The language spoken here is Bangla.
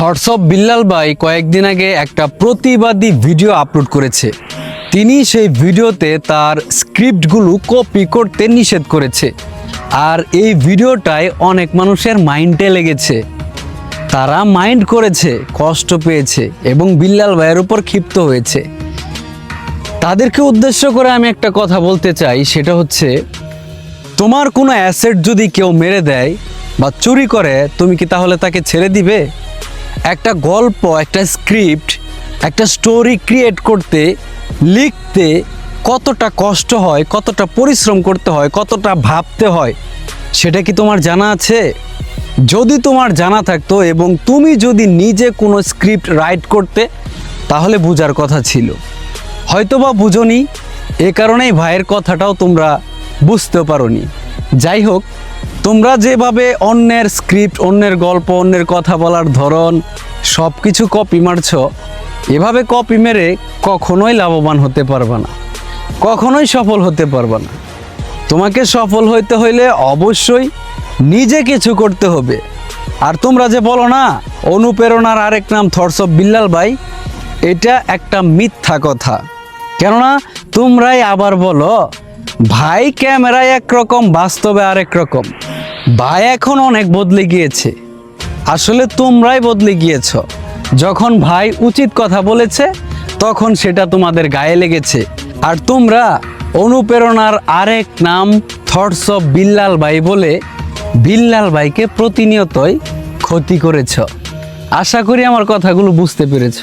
থটস অফ বিল্লাল ভাই কয়েকদিন আগে একটা প্রতিবাদী ভিডিও আপলোড করেছে। তিনি সেই ভিডিওতে তার স্ক্রিপ্টগুলো কপি করতে নিষেধ করেছে। আর এই ভিডিওটায় অনেক মানুষের মাইন্ডে লেগেছে। তারা মাইন্ড করেছে, কষ্ট পেয়েছে এবং বিল্লাল ভাইয়ের উপর ক্ষিপ্ত হয়েছে। তাদেরকে উদ্দেশ্য করে আমি একটা কথা বলতে চাই, সেটা হচ্ছে, তোমার কোনো অ্যাসেট যদি কেউ মেরে দেয় বা চুরি করে, তুমি কি তাহলে তাকে ছেড়ে দিবে? একটা গল্প, একটা স্ক্রিপ্ট একটা স্টোরি ক্রিয়েট করতে, লিখতে কতটা কষ্ট হয়, কতটা পরিশ্রম করতে হয়, কতটা ভাবতে হয়, সেটা কি তোমার জানা আছে? যদি তোমার জানা থাকতো এবং তুমি যদি নিজে কোনো স্ক্রিপ্ট রাইট করতে, তাহলে বুঝার কথা ছিল। হয়তোবা বুঝোনি, এ কারণেই ভাইয়ের কথাটাও তোমরা বুঝতে পারোনি। যাই হোক তোমরা যেভাবে অন্যের স্ক্রিপ্ট, অন্যের গল্প, অন্যের কথা বলার ধরন সব কিছু কপি মারছ, এভাবে কপি মেরে কখনোই লাভবান হতে পারবে না। কখনোই সফল হতে পারবে না। তোমাকে সফল হইতে হইলে অবশ্যই নিজে কিছু করতে হবে। আর তোমরা যে বলো না, অনুপ্রেরণার আরেক নাম থটস অফ বিল্লাল ভাই, এটা একটা মিথ্যা কথা। কেননা, তোমরাই আবার বলো ভাই, ক্যামেরায় একরকম, বাস্তবে আরেক রকম। ভাই এখন অনেক বদলে গিয়েছে। আসলে তোমরাই বদলে গিয়েছ। যখন ভাই উচিত কথা বলেছে, তখন সেটা তোমাদের গায়ে লেগেছে। আর তোমরা অনুপ্রেরণার আরেক নাম থটস অফ বিল্লাল ভাই বলে বিল্লাল ভাইকে প্রতিনিয়তই ক্ষতি করেছ। আশা করি আমার কথাগুলো বুঝতে পেরেছ।